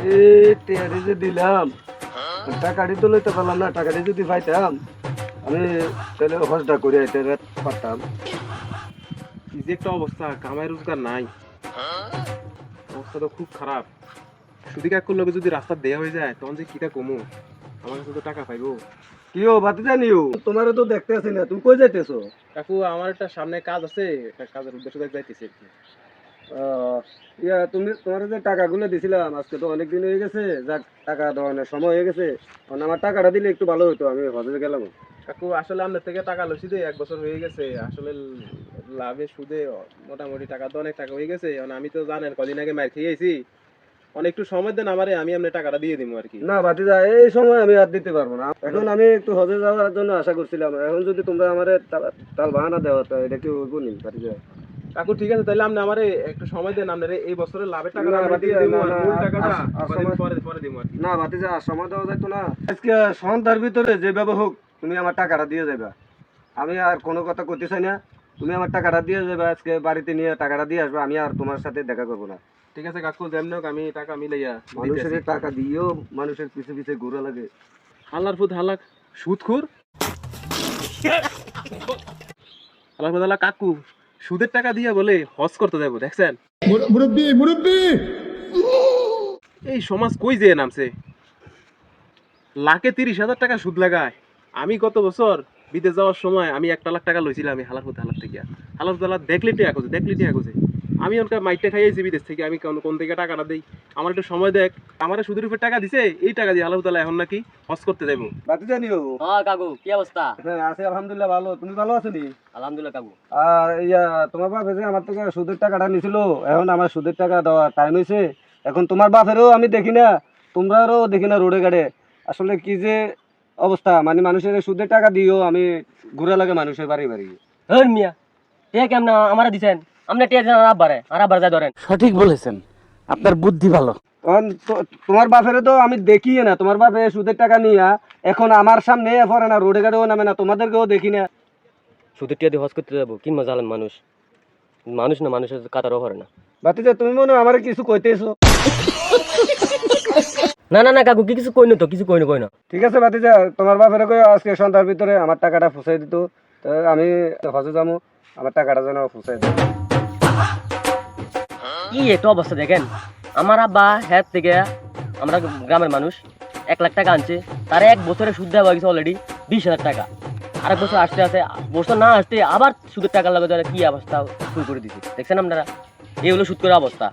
যে দিলাম টাকাটি তো লইতে পারলাম না টাকাটি যদি পাইতাম আমি তাহলে হজটা করে আইতে পারতাম। কি যে একটা অবস্থা কামাই রোজগার নাই। অবস্থা তো খুব খারাপ। সুদি কাকুর লগে যদি রাস্তা দেয়া হয়ে যায় তখন যে কিটা কমু? আমার কাছে তো টাকা পাইবো। কি ও বাতি জানিও তোমারও তো দেখতে আছি না তুমি কই যাইতেছো? কাকু আমার একটা সামনে কাজ আছে একটা কাজের উদ্দেশ্য যাইতেছি আর কি। আহ, ইয়া তুমি তোমার যে টাকাগুলো দিছিলাম আজকে তো অনেক দিন হয়ে গেছে যাক টাকা দেওয়ানোর সময় হয়ে গেছে। এখন আমার টাকাটা দিলে একটু ভালো হতো আমি হজে গেলাম। কাকু আসলে আপনার থেকে টাকা লইছি দে এক বছর হয়ে গেছে আসলে লাভে সুদে মোটামুটি টাকা তো অনেক টাকা হয়ে গেছে এখন আমি তো জানেন কদিন আগে মার খেয়ে গেছি অনেক একটু সময় দেন আমারে আমি আপনার টাকাটা দিয়ে দিব আর কি। না ভাতিজা এই সময় আমি আর দিতে পারব না। এখন আমি একটু হজে যাওয়ার জন্য আশা করছিলাম এখন যদি তোমরা আমার তাল বাহানা দেওয়া তো এটা কি ভাতিজা? কাকু ঠিক আছে তাহলে আপনি আমারে একটু সময় দেন আপনার এই বছরের লাভের টাকা আমরা দিয়ে দিব আর মূল টাকাটা পরে পরে দিব না ভাতিজা আর সময় দেওয়া যাইতো না। আজকে সন্ধ্যার ভিতরে যেভাবে হোক তুমি আমার টাকাটা দিয়ে যাবে আমি আর কোনো কথা করতে চাই না। তুমি আমার টাকাটা দিয়ে যাবে আজকে বাড়িতে নিয়ে টাকাটা দিয়ে আসবে আমি আর তোমার সাথে দেখা করব না। ঠিক আছে কাকু যেমন হোক আমি টাকা মিলাইয়া মানুষের টাকা দিয়েও মানুষের পিছে পিছে ঘুরে লাগে। হাল্লার ফুট হাল্লা সুদখোর। হাল্লার ফুট হাল্লা কাকু। সুদের টাকা দিয়ে বলে হজ করতে যাব দেখছেন? মুরব্বী মুরব্বী! এই সমাজ কই যেয়ে নামছে? লাখে তিরিশ হাজার টাকা সুদ লাগায়। আমি গত বছর বিদেশ যাওয়ার সময় আমি একটা লাখ টাকা লইছিলাম আমি হালার হালার থেকে। হালার হালার দেখলি টিয়া খুঁজে দেখলি টিয়া আমি ওনকার মাইটটা খাইয়েছি দেশ থেকে আমি কোন কোন থেকে টাকাটা দেই? আমার একটু সময় দেখ। আমার সুদের উপর টাকা দিছে এই টাকা দিয়ে ফুট হালা এখন নাকি হজ করতে যাব বাতি জানিও হ্যাঁ কাকু কি অবস্থা? হ্যাঁ আছে আলহামদুলিল্লাহ ভালো। তুমি ভালো আছো নি? আলহামদুলিল্লাহ কাকু। আর ইয়া তোমার বাপ যে আমার থেকে সুদের টাকাটা নিছিল এখন আমার সুদের টাকা দেওয়া টাইম হয়েছে এখন তোমার বাপেরও আমি দেখি না তোমরারও দেখি না রোডে গাড়ে আসলে কি যে অবস্থা মানে মানুষের সুদের টাকা দিও আমি ঘুরে লাগে মানুষের বাড়ি বাড়ি। হন মিয়া টিয়া কেমন আমার দিছেন? আপনি টিয়া দেন আর আব্বারে আর আব্বার যায় ধরেন। সঠিক বলেছেন। আপনার বুদ্ধি ভালো। তখন তো- তোমার বাপের তো আমি দেখি না তোমার বাপে সুদের টাকা নিয়া এখন আমার সামনে পড়ে না রোডে গাড়িও নামে না তোমাদেরকেও দেখি না। শুধু টিয়া দিয়ে হজ করতে যাব কি মজা আলেন মানুষ? মানুষ না মানুষের কাতারও করে না। বাতিজা তুমি মনে আমার কিছু কইতেছো? না না না কাকু কি কিছু কইনো তো কিছু কইনো কইনো। ঠিক আছে বাতিজা তোমার বাপের কই আজকে সন্ধ্যার ভিতরে আমার টাকাটা ফুসাই দিত তো আমি হজে যাব। আমার টাকাটা যেন ফুসাই দেয়। কি একটা অবস্থা দেখেন? আমার আব্বা হ্যাঁ থেকে আমরা গ্রামের মানুষ, এক লাখ টাকা আনছে, তার এক বছরে সুদ দেওয়া গেছে অলরেডি বিশ হাজার টাকা। আরেক বছর আসতে আসতে, বছর না আসতে আবার সুদের টাকা লাগে কি অবস্থা শুরু করে দিচ্ছে দেখছেন আপনারা? এই হলো সুদ করে অবস্থা।